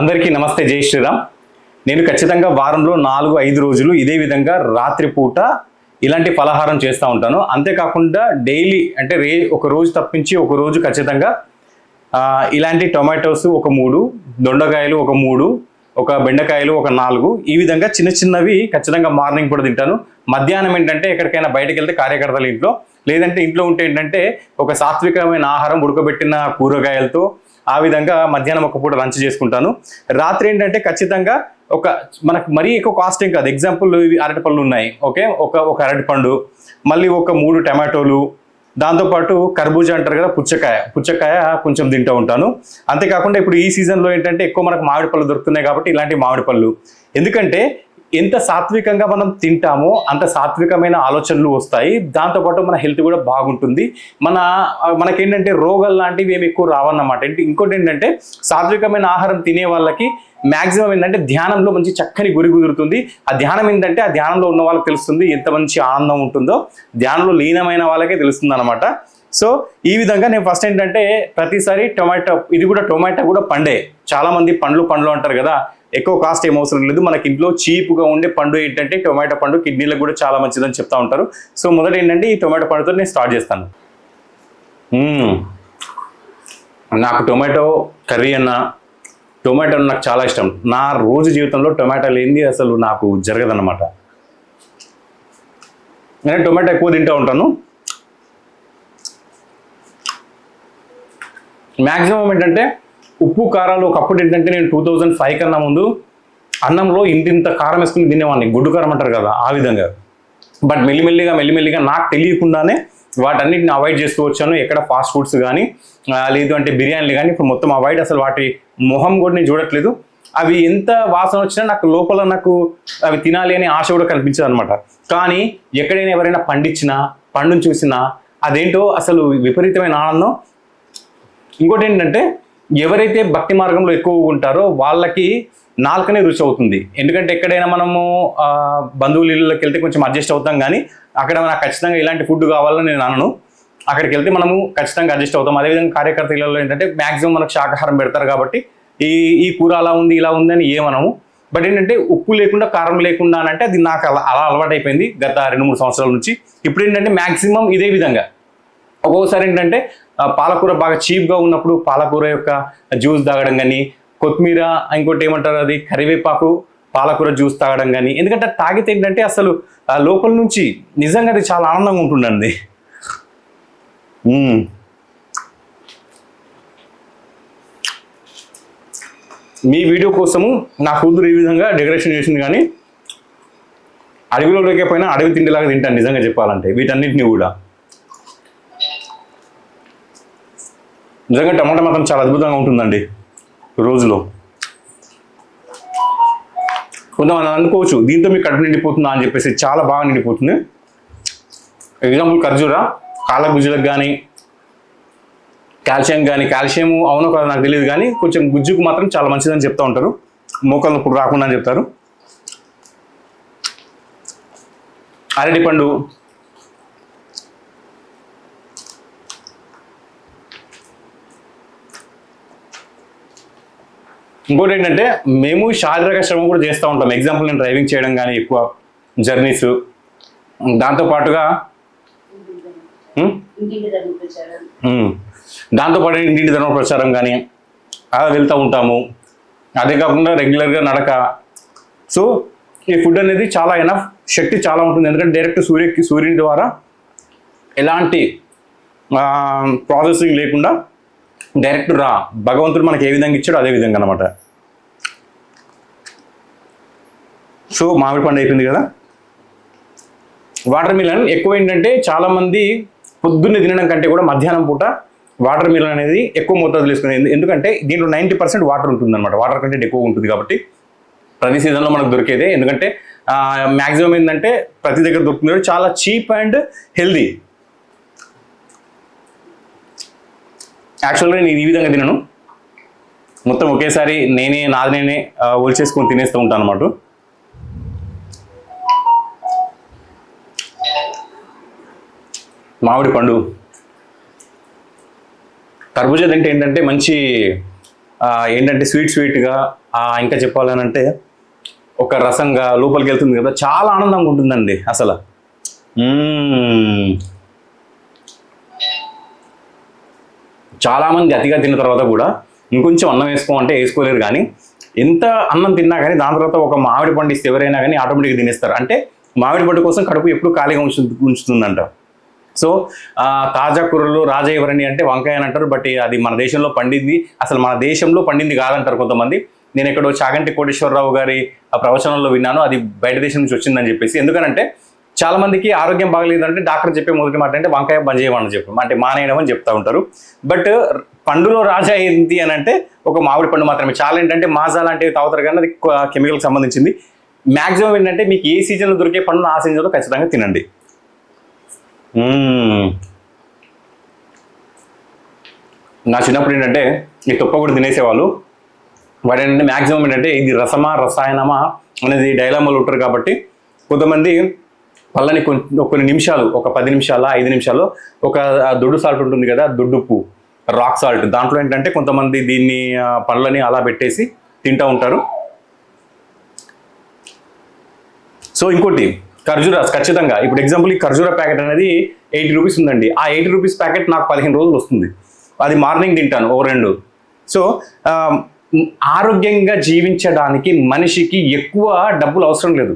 అందరికీ నమస్తే జై శ్రీరామ్. నేను ఖచ్చితంగా వారంలో నాలుగు ఐదు రోజులు ఇదే విధంగా రాత్రిపూట ఇలాంటి ఫలహారం చేస్తూ ఉంటాను. అంతేకాకుండా డైలీ అంటే రే ఒక రోజు తప్పించి ఒక రోజు ఖచ్చితంగా ఇలాంటి టొమాటోస్ ఒక మూడు దొండకాయలు ఒక మూడు ఒక బెండకాయలు ఒక నాలుగు ఈ విధంగా చిన్న చిన్నవి ఖచ్చితంగా మార్నింగ్ కూడా తింటాను. మధ్యాహ్నం ఏంటంటే ఎక్కడికైనా బయటకు వెళ్తే కార్యకర్తల ఇంట్లో లేదంటే ఇంట్లో ఉంటే ఏంటంటే ఒక సాత్వికమైన ఆహారం ఉడకబెట్టిన కూరగాయలతో ఆ విధంగా మధ్యాహ్నం ఒక పూట లంచ్ చేసుకుంటాను. రాత్రి ఏంటంటే ఖచ్చితంగా ఒక మనకు మరీ ఎక్కువ కాస్టింగ్ కాదు. ఎగ్జాంపుల్ ఇవి అరటిపళ్ళు ఉన్నాయి. ఓకే? ఒక ఒక అరటిపండు మళ్ళీ ఒక మూడు టమాటోలు దాంతోపాటు కర్బూజా అంటారు కదా పుచ్చకాయ. పుచ్చకాయ కొంచెం తింటూ ఉంటాను. అంతేకాకుండా ఇప్పుడు ఈ సీజన్లో ఏంటంటే ఎక్కువ మనకు మామిడి పళ్ళు దొరుకుతున్నాయి కాబట్టి ఇలాంటి మామిడి పళ్ళు ఎందుకంటే ఎంత సాత్వికంగా మనం తింటామో అంత సాత్వికమైన ఆలోచనలు వస్తాయి. దాంతోపాటు మన హెల్త్ కూడా బాగుంటుంది. మన మనకేంటంటే రోగాలు లాంటివి ఏమి ఎక్కువ రావన్నమాట. ఏంటి ఇంకోటి ఏంటంటే సాత్వికమైన ఆహారం తినే వాళ్ళకి మ్యాక్సిమం ఏంటంటే ధ్యానంలో మంచి చక్కని గురి కుదురుతుంది. ఆ ధ్యానం ఏంటంటే ఆ ధ్యానంలో ఉన్న వాళ్ళకి తెలుస్తుంది ఎంత మంచి ఆనందం ఉంటుందో. ధ్యానంలో లీనమైన వాళ్ళకే తెలుస్తుంది అనమాట సో ఈ విధంగా నేను ఫస్ట్ ఏంటంటే ప్రతిసారి టొమాటో ఇది కూడా టొమాటో కూడా పండే. చాలామంది పండ్లు పండ్లు అంటారు కదా. ఎక్కువ కాస్ట్ ఏం అవసరం లేదు. మనకి ఇంట్లో చీప్గా ఉండే పండు ఏంటంటే టొమాటో పండు కిడ్నీలకు కూడా చాలా మంచిదని చెప్తా ఉంటారు. సో మొదట ఏంటంటే ఈ టొమాటో పండుతో నేను స్టార్ట్ చేస్తాను. నాకు టొమాటో కర్రీ అన్న టొమాటో నాకు చాలా ఇష్టం. నా రోజు జీవితంలో టొమాటో లేనిది అసలు నాకు జరగదన్నమాట. నేను టొమాటో ఎక్కువ తింటూ ఉంటాను. మ్యాక్సిమం ఏంటంటే ఉప్పు కారాలు ఒకప్పుడు ఏంటంటే నేను టూ థౌజండ్ ఫైవ్ కన్నా ముందు అన్నంలో ఇంతింత కారం వేసుకుని తినేవాడిని. గుడ్డు కారం అంటారు కదా ఆ విధంగా. బట్ మెల్లిమెల్లిగా మెల్లిమెల్లిగా నాకు తెలియకుండానే వాటన్నిటిని అవాయిడ్ చేస్తూ వచ్చాను. ఎక్కడ ఫాస్ట్ ఫుడ్స్ కానీ లేదు అంటే బిర్యానీలు కానీ ఇప్పుడు మొత్తం అవాయిడ్ అసలు వాటి మొహం కూడా నేను చూడట్లేదు. అవి ఎంత వాసన వచ్చినా నాకు లోపల నాకు అవి తినాలి అనే ఆశ కూడా కనిపించదు అనమాట కానీ ఎక్కడైనా ఎవరైనా పండించినా పండుని చూసినా అదేంటో అసలు విపరీతమైన ఆనందం. ఇంకోటి ఏంటంటే ఎవరైతే భక్తి మార్గంలో ఎక్కువ ఉంటారో వాళ్ళకి నాలుకనే రుచి అవుతుంది. ఎందుకంటే ఎక్కడైనా మనము బంధువుల ఇళ్ళకి వెళ్తే కొంచెం అడ్జస్ట్ అవుతాం కానీ అక్కడ నాకు ఖచ్చితంగా ఇలాంటి ఫుడ్ కావాలని నేను అనను. అక్కడికి వెళ్తే మనము ఖచ్చితంగా అడ్జస్ట్ అవుతాం. అదేవిధంగా కార్యకర్త ఇళ్ళలో ఏంటంటే మ్యాక్సిమం మనకు శాకాహారం పెడతారు కాబట్టి ఈ ఈ కూర అలా ఉంది ఇలా ఉంది అని ఏమనము. బట్ ఏంటంటే ఉప్పు లేకుండా కారం లేకుండా అని అంటే అది నాకు అలా అలా అలవాటైపోయింది గత రెండు మూడు సంవత్సరాల నుంచి. ఇప్పుడు ఏంటంటే మ్యాక్సిమం ఇదే విధంగా. ఒక్కొక్కసారి ఏంటంటే పాలకూర బాగా చీప్గా ఉన్నప్పుడు పాలకూర యొక్క జ్యూస్ తాగడం కానీ కొత్తిమీర ఇంకోటి ఏమంటారు అది కరివేపాకు పాలకూర జ్యూస్ తాగడం కానీ ఎందుకంటే తాగితే ఏంటంటే అసలు లోపల నుంచి నిజంగా అది చాలా ఆనందంగా ఉంటుందండి. మీ వీడియో కోసము నా కూతురు ఈ విధంగా డెకరేషన్ చేసింది కానీ అడవిలో లేకపోయినా అడవి తిండిలాగా తింటాను నిజంగా చెప్పాలంటే వీటన్నిటిని కూడా. నిజంగా టమాటా మాత్రం చాలా అద్భుతంగా ఉంటుందండి రోజులో. కొంతమంది అనుకోవచ్చు దీంతో మీకు కడుపు నిండిపోతుందా? అని చెప్పేసి చాలా బాగా నిండిపోతుంది. ఎగ్జాంపుల్ ఖర్జూరా కాళ్ళ గుజ్జులకు కానీ కాల్షియం కానీ కాల్షియం అవునో కదా నాకు తెలియదు కానీ కొంచెం గుజ్జుకు మాత్రం చాలా మంచిదని చెప్తూ ఉంటారు. మోకాలు నొప్పుడు రాకుండా అని చెప్తారు. అరటిపండు ఇంకోటి ఏంటంటే మేము శారీరక శ్రమ కూడా చేస్తూ ఉంటాం. ఎగ్జాంపుల్ నేను డ్రైవింగ్ చేయడం కానీ ఎక్కువ జర్నీస్ దాంతో పాటుగా ఉమ్, ఇంటింటి ధర్మ ప్రచారం. ఉమ్, దాంతో పాటు ఇంటింటి ధర్మ ప్రచారం కానీ అలా వెళ్తూ ఉంటాము. అదే కాకుండా రెగ్యులర్గా నడక. సో ఈ ఫుడ్ అనేది చాలా ఎనఫ్ శక్తి చాలా ఉంటుంది. ఎందుకంటే డైరెక్ట్ సూర్యకి సూర్యుని ద్వారా ఎలాంటి ప్రాసెసింగ్ లేకుండా డైరెక్ట్ రా. భగవంతుడు మనకి ఏ విధంగా ఇచ్చాడో అదే విధంగా అనమాట సో మామిడి పండు అయిపోయింది కదా? వాటర్ మిలన్ ఎక్కువ ఏంటంటే చాలామంది పొద్దున్నే తినడం కంటే కూడా మధ్యాహ్నం పూట వాటర్ మిలన్ అనేది ఎక్కువ మోతాదులో వేసుకునేది ఎందుకంటే దీంట్లో నైంటీ పర్సెంట్ వాటర్ ఉంటుంది అనమాట వాటర్ కంటెంట్ ఎక్కువ ఉంటుంది కాబట్టి ప్రతి సీజన్లో మనకు దొరికేదే. ఎందుకంటే మ్యాక్సిమం ఏంటంటే ప్రతి దగ్గర దొరుకుతుంది చాలా చీప్ అండ్ హెల్దీ. యాక్చువల్గా నేను ఈ విధంగా తినను. మొత్తం ఒకేసారి నేనే నాది నేనే ఒలిచేసుకొని తినేస్తూ ఉంటాను అన్నమాట మామిడి పండు. కర్బూజా తింటే ఏంటంటే మంచి ఏంటంటే స్వీట్ స్వీట్గా ఇంకా చెప్పాలనంటే ఒక రసంగా లోపలికి వెళ్తుంది కదా చాలా ఆనందంగా ఉంటుందండి అసలు. చాలామంది అతిగా తిన్న తర్వాత కూడా ఇంకొంచెం అన్నం వేసుకో అంటే వేసుకోలేరు కానీ ఎంత అన్నం తిన్నా కానీ దాని తర్వాత ఒక మామిడి పండు ఇస్తే ఎవరైనా కానీ ఆటోమేటిక్గా తినేస్తారు. అంటే మామిడి పండు కోసం కడుపు ఎప్పుడు ఖాళీగా ఉంచు ఉంచుతుందంట. సో తాజా కూరలు రాజా ఎవరని అంటే వంకాయ అని అంటారు బట్ అది మన దేశంలో పండింది. అసలు మన దేశంలో పండింది కాదంటారు కొంతమంది. నేను ఎక్కడో చాగంటి కోటేశ్వరరావు గారి ఆ ప్రవచనంలో విన్నాను. అది బయట దేశం నుంచి వచ్చిందని చెప్పేసి. ఎందుకనంటే చాలా మందికి ఆరోగ్యం బాగలేదంటే డాక్టర్ చెప్పే మొదటి మాట అంటే వంకాయ బంద్ చేయమని చెప్పి అంటే మానేయడం చెప్తా ఉంటారు. బట్ పండులో రాజా ఏంటి అని అంటే ఒక మామిడి పండు మాత్రమే. చాలా ఏంటంటే మాజా లాంటివి తాగుతారు కానీ అది కెమికల్కి సంబంధించింది. మ్యాక్సిమం ఏంటంటే మీకు ఏ సీజన్లో దొరికే పండును ఆ సీజన్లో ఖచ్చితంగా తినండి. నా చిన్నప్పుడు ఏంటంటే ఈ తుప్ప కూడా తినేసేవాళ్ళు. వాడు ఏంటంటే మ్యాక్సిమం ఏంటంటే ఇది రసమా రసాయనమా అనేది డైలామాలు ఉంటారు కాబట్టి కొంతమంది పళ్ళని కొన్ని కొన్ని నిమిషాలు ఒక పది నిమిషాల ఐదు నిమిషాలు ఒక దొడ్డు సాల్ట్ ఉంటుంది కదా దొడ్డుప్పు రాక్ సాల్ట్ దాంట్లో ఏంటంటే కొంతమంది దీన్ని పళ్ళని అలా పెట్టేసి తింటూ ఉంటారు. సో ఇంకోటి ఖర్జూరాస్ ఖచ్చితంగా. ఇప్పుడు ఎగ్జాంపుల్ ఈ ఖర్జూరా ప్యాకెట్ అనేది ఎయిటీ రూపీస్ ఉందండి. ఆ ఎయిటీ రూపీస్ ప్యాకెట్ నాకు పదిహేను రోజులు వస్తుంది. అది మార్నింగ్ తింటాను ఓ రెండు. సో ఆరోగ్యంగా జీవించడానికి మనిషికి ఎక్కువ డబ్బులు అవసరం లేదు.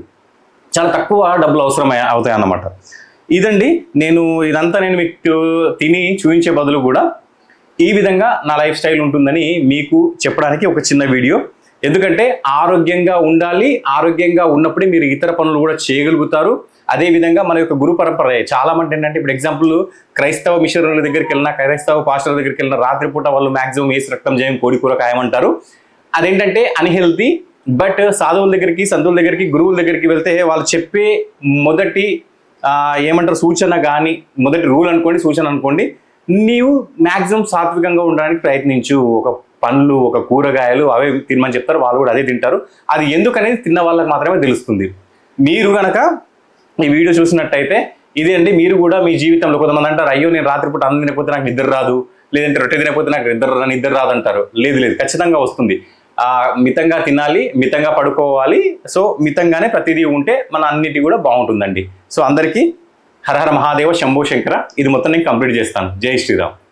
చాలా తక్కువ డబ్బులు అవసరం అవుతాయి అన్నమాట. ఇదండి నేను ఇదంతా నేను మీకు తిని చూపించే బదులు కూడా ఈ విధంగా నా లైఫ్ స్టైల్ ఉంటుందని మీకు చెప్పడానికి ఒక చిన్న వీడియో. ఎందుకంటే ఆరోగ్యంగా ఉండాలి ఆరోగ్యంగా ఉన్నప్పుడే మీరు ఇతర పనులు కూడా చేయగలుగుతారు. అదే విధంగా మన యొక్క గురు పరంపర చాలా మంది ఏంటంటే ఇప్పుడు ఎగ్జాంపుల్ క్రైస్తవ మిషనరీల దగ్గరికి వెళ్ళినా క్రైస్తవ పాస్టర్ల దగ్గరికి వెళ్ళినా రాత్రిపూట వాళ్ళు మాక్సిమం వేసి రక్తం జయం కోడి కూర ఖాయమంటారు. అదేంటంటే అన్హెల్తీ బట్ సాధువుల దగ్గరికి సంతువుల దగ్గరికి గురువుల దగ్గరికి వెళ్తే వాళ్ళు చెప్పే మొదటి ఏమంటారు సూచన కానీ మొదటి రూల్ అనుకోండి సూచన అనుకోండి నీవు మ్యాక్సిమం సాత్వికంగా ఉండడానికి ప్రయత్నించు. ఒక పండ్లు ఒక కూరగాయలు అవే తినమని చెప్తారు. వాళ్ళు కూడా అదే తింటారు. అది ఎందుకనేది తిన్న వాళ్ళకి మాత్రమే తెలుస్తుంది. మీరు గనక ఈ వీడియో చూసినట్టయితే ఇదే అండి. మీరు కూడా మీ జీవితంలో కొంతమంది అంటారు అయ్యో నేను రాత్రిపూట అన్నం తినకపోతే నాకు నిద్ర రాదు. లేదంటే రొట్టె తినకపోతే నాకు నిద్ర నిద్ర రాదు అంటారు లేదు లేదు. ఖచ్చితంగా వస్తుంది. ఆ మితంగా తినాలి మితంగా పడుకోవాలి. సో మితంగానే ప్రతిదీ ఉంటే మన అన్నిటి కూడా బాగుంటుందండి. సో అందరికీ హర హర మహాదేవ శంభో శంకర. ఇది మొత్తం నేను కంప్లీట్ చేస్తాను. జై శ్రీరామ్.